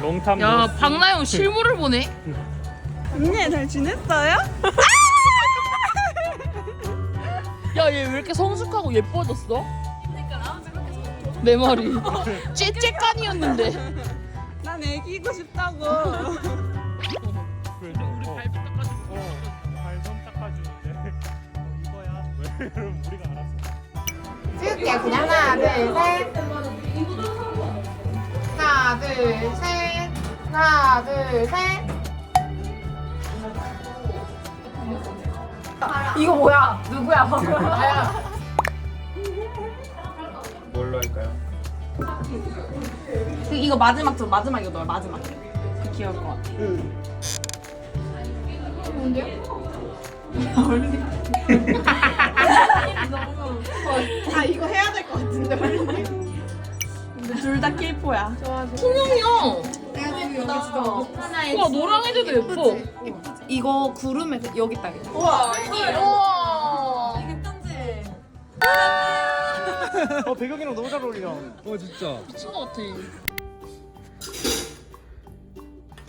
롱탐 야, 박나영 실물을 보네. 언니 잘 지냈어요? 야, 얘 왜 이렇게 성숙하고 예뻐졌어? 내 말이. 째째깐이었는데. 난 애기고 싶다고. 우리 발 닦아주고 발손 닦아주는데 어, 이거야 왜 그럼 우리가 알았어 찍을게요. 그냥 하나, 둘, 셋. 하나, 둘, 셋. 하나, 둘, 셋. 이거 뭐야? 누구야? 뭘로 할까요? 그 이거 마지막 좀 마지막 이거 넣어 마지막. 그 귀여울 것 같아. 응. 아 근데 둘다 K4야. 투명이야. 예쁘다. 와, 노랑 해줘도 예뻐. 이거 구름에 여기 딱. 우와. 괜찮지? 어 배경이랑 너무 잘 어울려 어 진짜 미친 것 같아.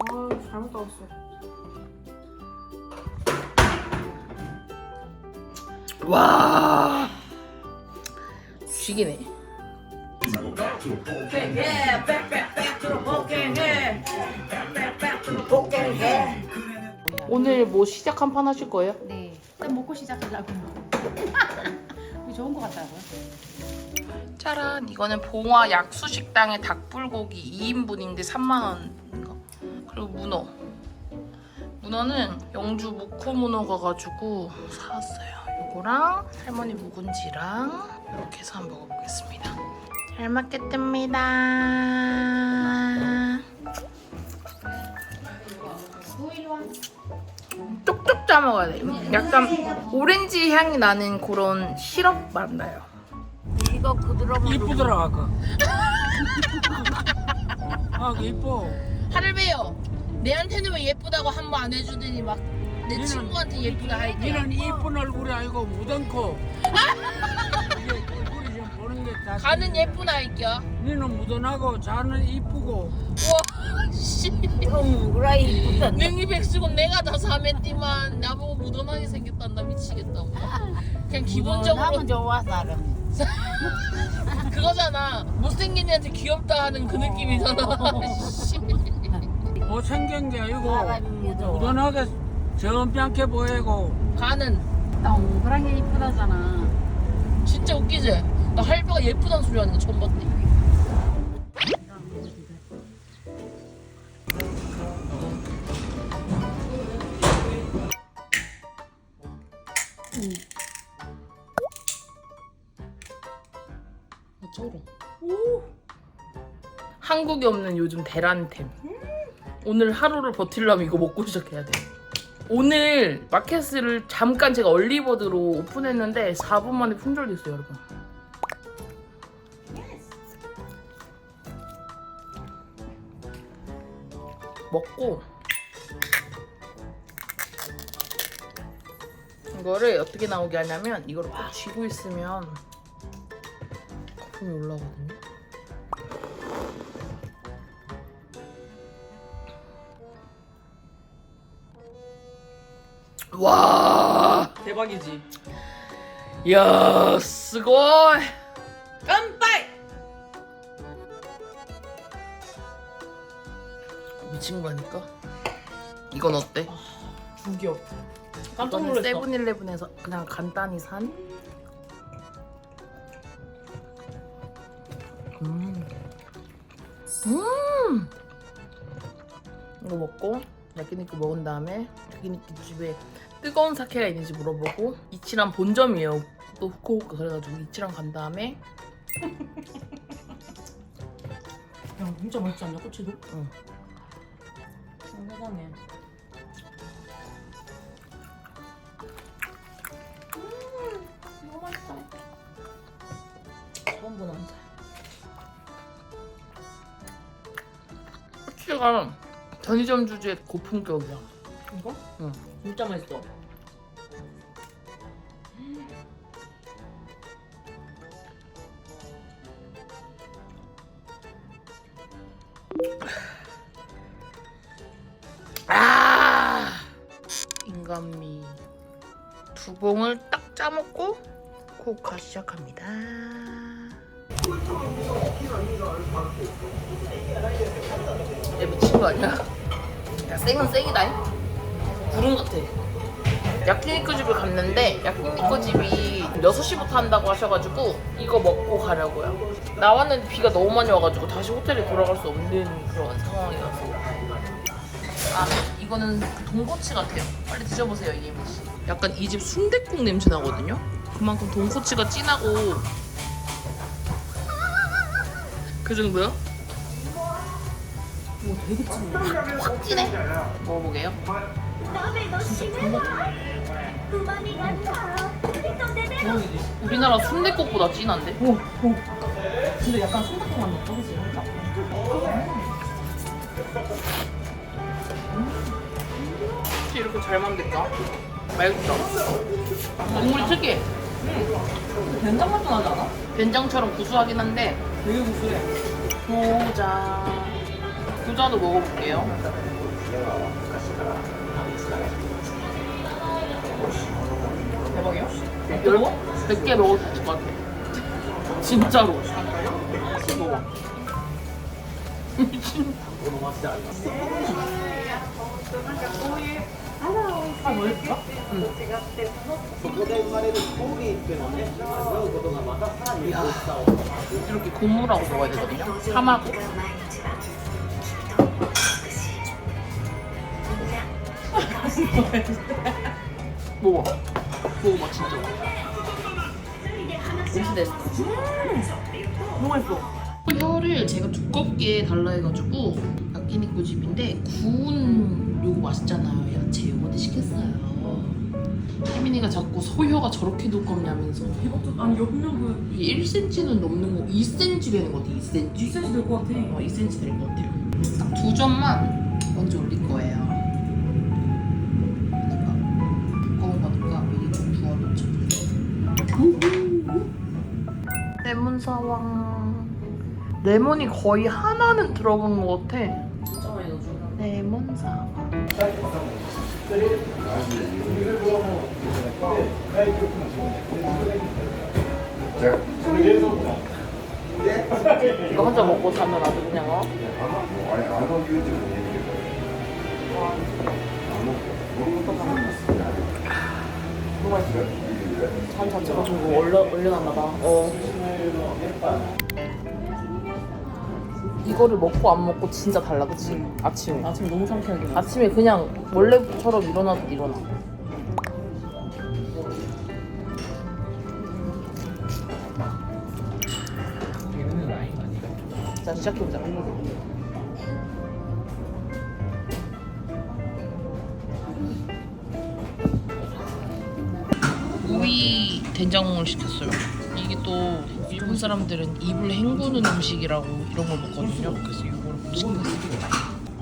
아 잘못 따왔어. 와. 죽이네. 오늘 뭐 시작 한 판 하실 거예요? 네. 일단 먹고 시작하려고. 이거 좋은 것 같다고요? 짜란 이거는 봉화 약수식당의 닭불고기 2인분인데 3만원인가 그리고 문어 문어는 영주 무코 문어 가 가지고 사왔어요 요거랑 할머니 묵은지랑 이렇게 해서 한번 먹어보겠습니다 잘 먹겠습니다 쪽쪽 짜 먹어야 돼 약간 오렌지 향이 나는 그런 시럽 맛 나요 이거 부드러운 이쁘더라 아까. 아 이뻐. 할배요. 내한테는 왜 예쁘다고 한 번 안 해주더니 막 내 친구한테 예쁘다 할게. 니는 이쁜 얼굴이 아니고 무던코. 이게 얼굴이 좀 보는 게 다. 가는 예쁜 할게요. 니는 무던하고 자는 이쁘고. 와 씨. 누구라 이쁘다. 능이 백수고 내가 다 사면띠만 나보고 무던하게 생겼단다 미치겠다. 그냥 기본적으로 좋아 사람. 그거잖아. 못생긴 애한테 귀엽다 하는 그 느낌이잖아. 씨. 뭐 생긴 게 아니고 사람이 좋아. 무던하게 점잖게 보이고. 가는 동그란 게 이쁘다잖아. 진짜 웃기지? 나 할배가 예쁘다는 소리 하는 거 처음 봤네. 아, 쩔어. 한국에 없는 요즘 대란템. 오늘 하루를 버틸려면 이거 먹고 시작해야 돼. 오늘 마켓을 잠깐 제가 얼리버드로 오픈했는데 4분 만에 품절됐어요, 여러분. 먹고 이거를 어떻게 나오게 하냐면 이거를 꼭 쥐고 있으면 거품이 올라오거든요. 와, 대박이지. 야, 스고이. 미친 거니까. 이건 어때? 죽여. 깜짝 이거는 놀랐어. 세븐일레븐에서 그냥 간단히 산. 음. 음. 이거 먹고 야끼니쿠 먹은 다음에 야끼니쿠 집에 뜨거운 사케가 있는지 물어보고 이치랑 본점이에요. 또 후쿠오카 그래가지고 이치랑 간 다음에 야 진짜 맛있지 않냐 꼬치도? 응. 세상에. 처음 보는 한 살. 소스가 편의점 주제 고품격이야. 이거? 응. 진짜 맛있어. 야 미친 거 아니야? 야 쌩은 쌩이다 잉. 구름 같아. 야키니쿠 집을 갔는데 야키니쿠 집이 6시부터 한다고 하셔가지고 이거 먹고 가려고요. 나왔는데 비가 너무 많이 와가지고 다시 호텔에 돌아갈 수 없는 그런 상황이어서 아 이거는 돈코츠 같아요. 빨리 드셔보세요 씨. 약간 이 집 순댓국 냄새 나거든요. 그만큼 돈코츠가 진하고 그 정도요? 오 되게 진해. 확 진해. 먹어보게요. 우리나라 순댓국보다 진한데? 오, 오. 근데 약간 순닭국 맛 나죠, 그치? 어떻게 이렇게 잘 만들까? 맛있다. 국물이 특이해. 된장 맛도 나지 않아? 된장처럼 구수하긴 한데 되게 구수해. 교자. 교자도 먹어볼게요. 대박이야? 열, 100개 먹을 수 있을 것 같아. 진짜로. 먹어. 미친. 아, 뭐 했어? 이렇게 고무라고 먹어야 되거든요. 삼하고. 먹어. 먹어봐, 진짜. 무슨 됐어? 너무 맛있어. 혀를 제가 두껍게 달라 해가지고 야끼니쿠 집인데 구운 요거 맛있잖아요 야채 요거도 시켰어요 혜민이가 자꾸 소혀가 저렇게 두껍냐면서. 이것도, 아니, 옆면 그, 이게 1cm는 넘는 거 2cm 되는 거 같아 2cm 2cm 될 것 같아. 어 2cm 될 것 같아요 딱 두 점만 먼저 올릴 거예요. 하니까 두꺼운 거니까 미리 좀 부어놓자 레몬 사왕. 레몬이 거의 하나는 들어간 것 같아. 진짜 많이 넣어줘. 레몬 사왕 이거 혼자 먹고 자면 아주 그냥 어? 맛있어. 잠 자체가 좀 올려, 올려놨나 봐. 어. 이거를 먹고 안 먹고 진짜 달라, 그치? 아침에. 아침에 너무 상쾌하게. 아침에 그냥 원래처럼 일어나도 일어나. 자, 시작해보자. 우이 된장을 시켰어요. 이게 또 일본 사람들은 입을 헹구는 음식이라고 이런 걸 먹거든요. 그래서 이거를 시켰어요.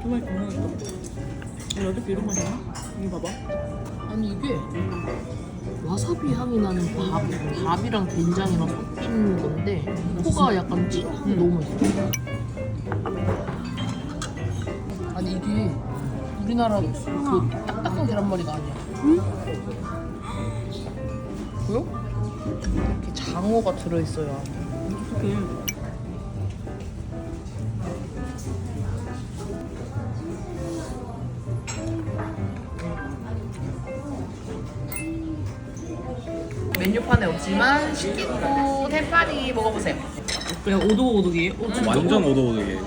정말 건강했다. 여덟 개 이런 맛이야? 이거 봐봐. 아니 이게 와사비 향이 나는 밥, 밥이랑 된장이랑 섞인 건데 코가 약간 찐하고 너무 맛있어 아니 이게 우리나라 그 딱딱한 계란말이가 아니야 보 장어가 들어있어요 어떡해. 메뉴판에 없지만 시키고 템파리 먹어보세요 그냥 오도오도기. 오, 진짜? 완전 오도오도게.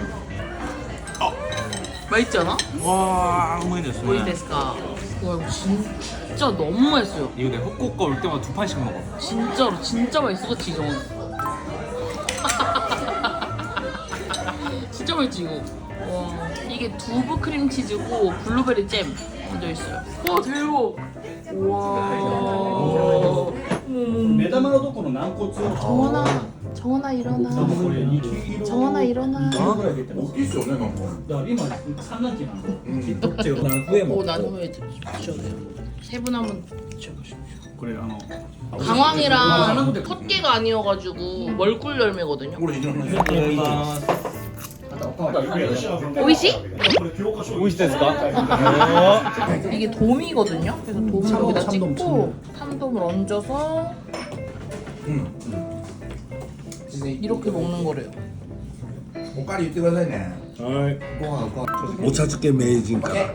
맛있지 않아? 와, 너무 됐어. 보이 데스까 와 이거 진짜 너무 맛있어요 이거 내 후쿠오카 올 때마다 두 판씩 먹어. 진짜로 진짜 맛있어 그치 이거 진짜 맛있지 이거 와 이게 두부 크림치즈고 블루베리 잼 얹어 있어요 와 대박 우와 어머머머. 目玉のところ軟骨を 정원아, 정원아 일어나. これ2キロ 정원아 일어나. 2キロぐらい出てます大きいっすよねなんかだから今産卵期なんでどっちが何上も 오 나눔에 드셔도 돼요. 세 분 한번 드셔보십시오. これあの 강황이랑 헛개가 아니어가지고 멀꿀 열매거든요. これ非常に 오이시? おいしいですか 이게 돔이거든요. 그래서 돔을 여기다 찍고 참돔을 얹어서 이렇게 먹는 거래요. おかわり言ってくださいねはいご飯ご飯お茶漬け名人から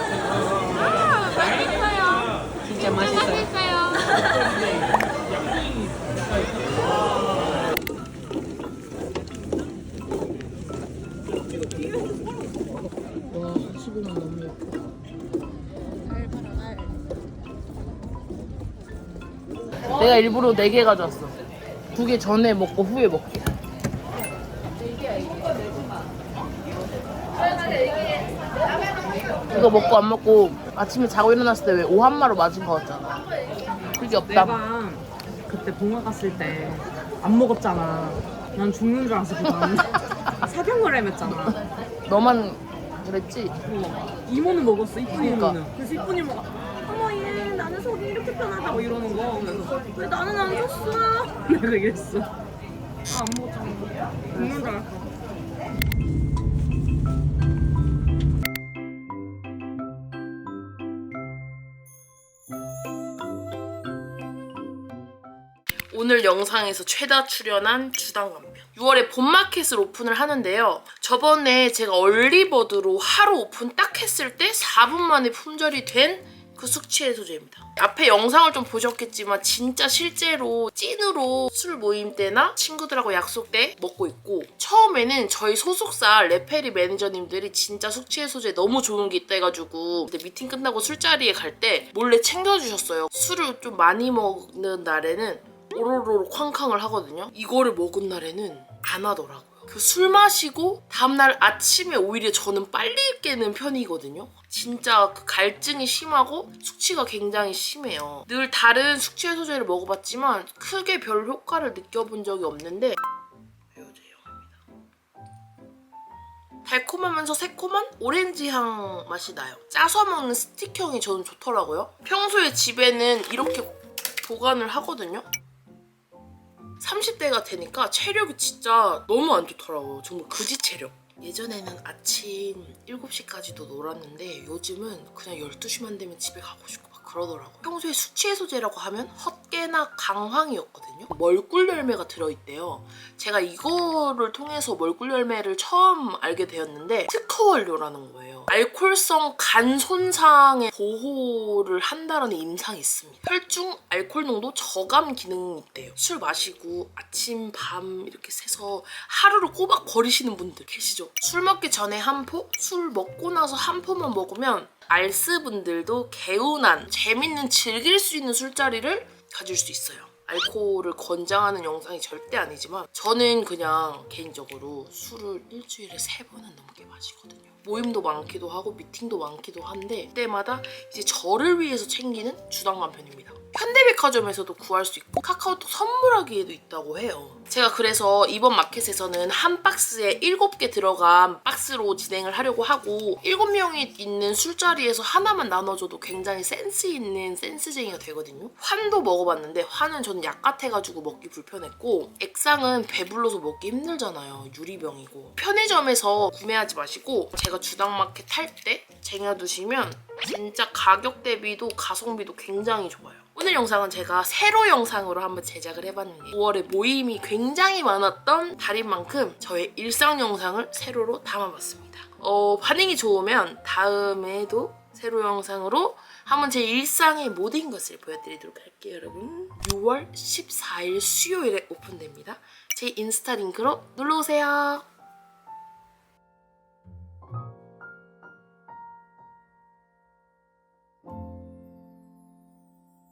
진짜 맛있어요. 와, 예뻐. 내가 일부러 4개 가져왔어. 두 개 전에 먹고 후에 먹게. 이거 먹고 안 먹고 아침에 자고 일어났을 때 왜 오한마로 맞은 거 같잖아. 그게 없다. 내가 그때 봉화 갔을 때 안 먹었잖아. 난 죽는 줄 알았어 그건. 사경을 헤맸잖아. 너만 그랬지? 이모는 먹었어 이쁜이 그러니까. 이모는. 그래서 이쁜이 이모가 어머 얘 나는 속이 이렇게 편하다고 이러는 거. 그래서 왜 나는 안 줬어? 내가 이랬어. 아 안 먹었잖아. 죽는 줄 알았어. 오늘 영상에서 최다 출연한 주당간편 6월에 봄마켓을 오픈을 하는데요. 저번에 제가 얼리버드로 하루 오픈 딱 했을 때 4분 만에 품절이 된 그 숙취 해소제입니다. 앞에 영상을 좀 보셨겠지만 진짜 실제로 찐으로 술 모임 때나 친구들하고 약속 때 먹고 있고 처음에는 저희 소속사 레페리 매니저님들이 진짜 숙취 해소제 너무 좋은 게 있다 해가지고 근데 미팅 끝나고 술자리에 갈 때 몰래 챙겨주셨어요. 술을 좀 많이 먹는 날에는 오로로로 쾅쾅을 하거든요. 이거를 먹은 날에는 안 하더라고요. 그 술 마시고 다음날 아침에 오히려 저는 빨리 깨는 편이거든요. 진짜 그 갈증이 심하고 숙취가 굉장히 심해요. 늘 다른 숙취 해소제를 먹어봤지만 크게 별 효과를 느껴본 적이 없는데 달콤하면서 새콤한 오렌지 향 맛이 나요. 짜서 먹는 스틱형이 저는 좋더라고요. 평소에 집에는 이렇게 보관을 하거든요. 30대가 되니까 체력이 진짜 너무 안 좋더라고요. 정말 그지 체력. 예전에는 아침 7시까지도 놀았는데 요즘은 그냥 12시만 되면 집에 가고 싶고 막 그러더라고요. 평소에 수치 해소제라고 하면 헛개나 강황이었거든요. 멀꿀 열매가 들어있대요. 제가 이거를 통해서 멀꿀 열매를 처음 알게 되었는데 특허 원료라는 거예요. 알코올성 간 손상에 보호를 한다는 임상이 있습니다. 혈중 알코올 농도 저감 기능이 있대요. 술 마시고 아침 밤 이렇게 새서 하루를 꼬박 버리시는 분들 계시죠? 술 먹기 전에 한 포, 술 먹고 나서 한 포만 먹으면 알스 분들도 개운한 재밌는 즐길 수 있는 술자리를 가질 수 있어요. 알코올을 권장하는 영상이 절대 아니지만 저는 그냥 개인적으로 술을 일주일에 세 번은 넘게 마시거든요. 모임도 많기도 하고 미팅도 많기도 한데 그때마다 이제 저를 위해서 챙기는 주당 간 편입니다. 현대백화점에서도 구할 수 있고 카카오톡 선물하기에도 있다고 해요. 제가 그래서 이번 마켓에서는 한 박스에 7개 들어간 박스로 진행을 하려고 하고 7명이 있는 술자리에서 하나만 나눠줘도 굉장히 센스 있는 센스쟁이가 되거든요. 환도 먹어봤는데 환은 저는 약 같아가지고 먹기 불편했고 액상은 배불러서 먹기 힘들잖아요. 유리병이고 편의점에서 구매하지 마시고 제가 주당마켓 할 때 쟁여두시면 진짜 가격 대비도 가성비도 굉장히 좋아요. 오늘 영상은 제가 세로 영상으로 한번 제작을 해봤는데 5월에 모임이 굉장히 많았던 달인 만큼 저의 일상 영상을 세로로 담아봤습니다. 어, 반응이 좋으면 다음에도 새로 영상으로 한번 제 일상의 모든 것을 보여드리도록 할게요 여러분. 6월 14일 수요일에 오픈됩니다. 제 인스타 링크로 놀러오세요